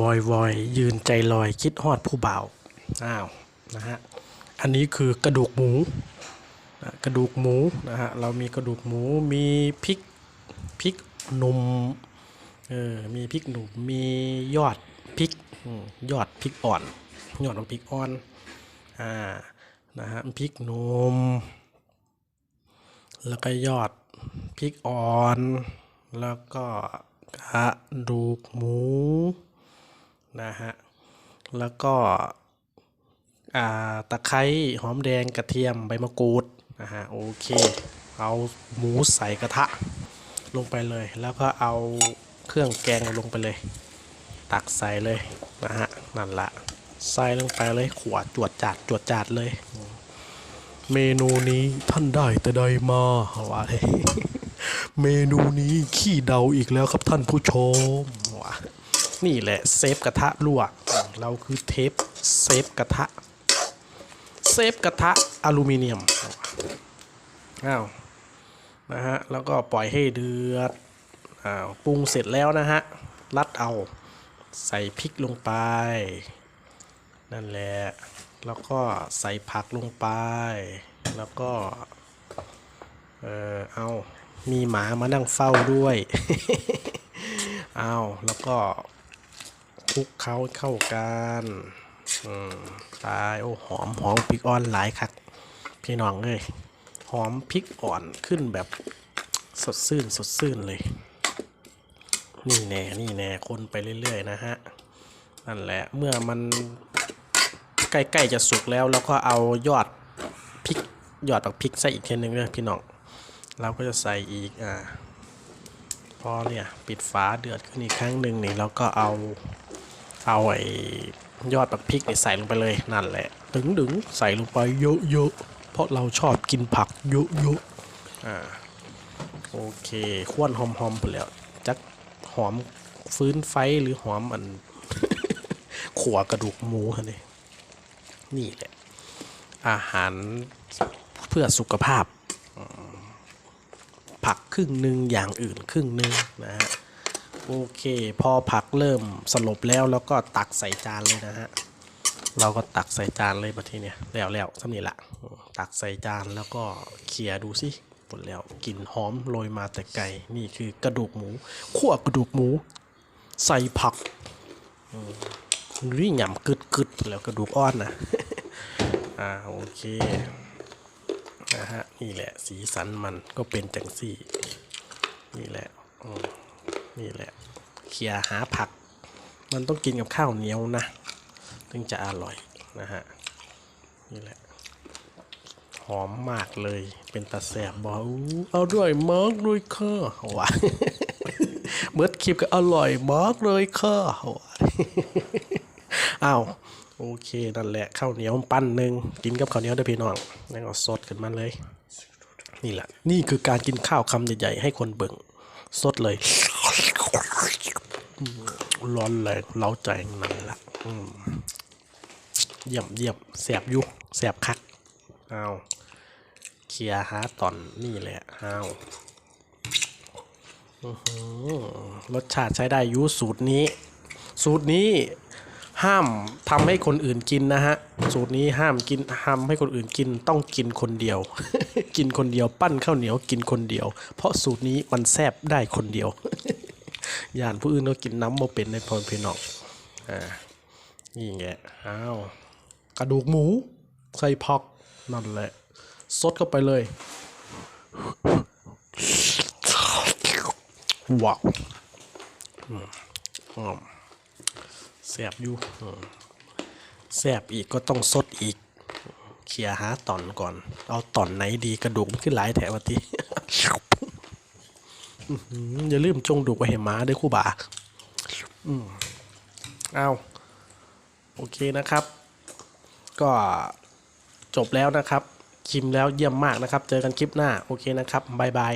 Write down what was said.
วอยวอยยืนใจลอยคิดฮอดผู้บ่าวอ้าวนะฮะอันนี้คือกระดูกหมูนะกระดูกหมูนะฮะเรามีกระดูกหมูมีพริกพริกหนุ่มเออมีพริกหนุ่มมียอดพริกอืมยอดพริกอ่อนยอดของพริกอ่อนอ่านะฮะพริกหนุ่มแล้วก็ยอดพริกอ่อน แล้วก็ กระดูกหมู นะฮะ แล้วก็อ่าตะไคร้หอมแดงกระเทียมใบมะกรูดนะฮะโอเค เอาหมูใส่กระทะลงไปเลย แล้วก็เอาเครื่องแกงลงไปเลย ตักใส่เลยนะฮะนั่นละใส่ลงไปเลยขวดจวดจาดจวดจาดเลย เมนูนี้ท่านได้แต่ใดมาว่าเลย เมนูนี้ขี้เดาอีกแล้วครับท่านผู้ชม นี่แหละเซฟกระทะรั่วเราคือเทปเซฟกระทะ เซฟกระทะอลูมิเนียมอ้าวนะฮะแล้วก็ปล่อยให้เดือดอ้าวปรุงเสร็จแล้วนะฮะรัดเอาใส่พริกลงไป นั่นแหละแล้วก็ใส่ผักลงไป แล้วก็เออเอา มีหมามานั่งเฝ้าด้วยเอาแล้วก็คลุกเขาเข้ากันตายโอ้หอมหอมพริกอ่อนหลายคักพี่น้องเอ้ยหอมพริกอ่อนขึ้นแบบสดชื่นสดชื่นเลย นี่แน่นี่แน่คนไปเรื่อยๆนะฮะนั่นแหละเมื่อมันใกล้ๆจะสุกแล้ว แล้วก็เอายอดพริกยอดปักพริกใส่อีกทีนึงเลยพี่น้อง เราก็จะใส่อีกอ่าพอเนี่ยปิดฝาเดือดขึ้นอีกครั้งหนึ่งนี่เราก็เอาเอาไอ้ยอดปักพริกนี่ใส่ลงไปเลยนั่นแหละดึงดึงใส่ลงไปเยอะๆเพราะเราชอบกินผักเยอะๆอ่าโอเคควนหอมๆไปแล้วจักหอมฟื้นไฟหรือหอมอันขัวกระดูกหมูฮะนี่นี่แหละ อาหารเพื่อสุขภาพ ผักครึ่งหนึ่งอย่างอื่นครึ่งหนึ่งนะฮะโอเค พอผักเริ่มสลบแล้วแล้วก็ตักใส่จานเลยนะฮะเราก็ตักใส่จานเลยมาทีเนี้ยแล้วแล้วสำนี่ละตักใส่จานแล้วก็เขี่ยดูสิหมดแล้วกลิ่นหอมโรยมาแต่ไกลนี่คือกระดูกหมูขั่วกระดูกหมู ใส่ผักนี่หยำกึดกึดแล้วกระดูกอ่อนนะอ่าโอเค นะฮะนี่แหละสีสันมันก็เป็นจังสี่ นี่แหละนี่แหละเคียหาผัก มันต้องกินกับข้าวเหนียวนะถึงจะอร่อยนะฮะนี่แหละหอมมากเลยเป็นตาแสบบอกเอาด้วยมากเลยค่ะว่ะเมื่อคลิปก็อร่อยมากเลยค่ะว่ะอ้าว โอเคนั่นแหละข้าวเหนียวปั้นหนึ่งกินกับข้าวเหนียวได้อพี่น้องแล้วก็สดขึ้นมาเลย นี่แหละ นี่คือการกินข้าวคำใหญ่ๆให้คนเบิ่งสดเลย ร้อนแรงเล้าใจนั่นแหละเยี่ยมเยี่ยมแสบยุแสบคักเอาเคลียร์หาตอนนี่แหละเอ้าอือรสชาติใช้ได้ยูสูตรนี้ สูตรนี้ ห้ามทำให้คนอื่นกินนะฮะ สูตรนี้ห้ามกินห้ามให้คนอื่นกินต้องกินคนเดียว กินคนเดียวปั้นข้าวเหนียวกินคนเดียว เพราะสูตรนี้มันแซบได้คนเดียวย่านผู้อื่นก็กินน้ำมาเป็นในพรพี่น้องอ่านี่ไงอ้าวกระดูกหมูใส่ผักนั่นแหละสดเข้าไปเลยว้าวอืม แสบอยู่แสบอีกก็ต้องสดอีกเคลียหาตอนก่อน เอาตอนไหนดีกระดูกมันขึ้นหลายแถวทีอื้อหืออย่าลืมจงดูกไว้ให้หมาด้วยคู่บ่าอืมเอาโอเคนะครับ ก็จบแล้วนะครับ ชิมแล้วเยี่ยมมากนะครับ เจอกันคลิปหน้า โอเคนะครับบายบาย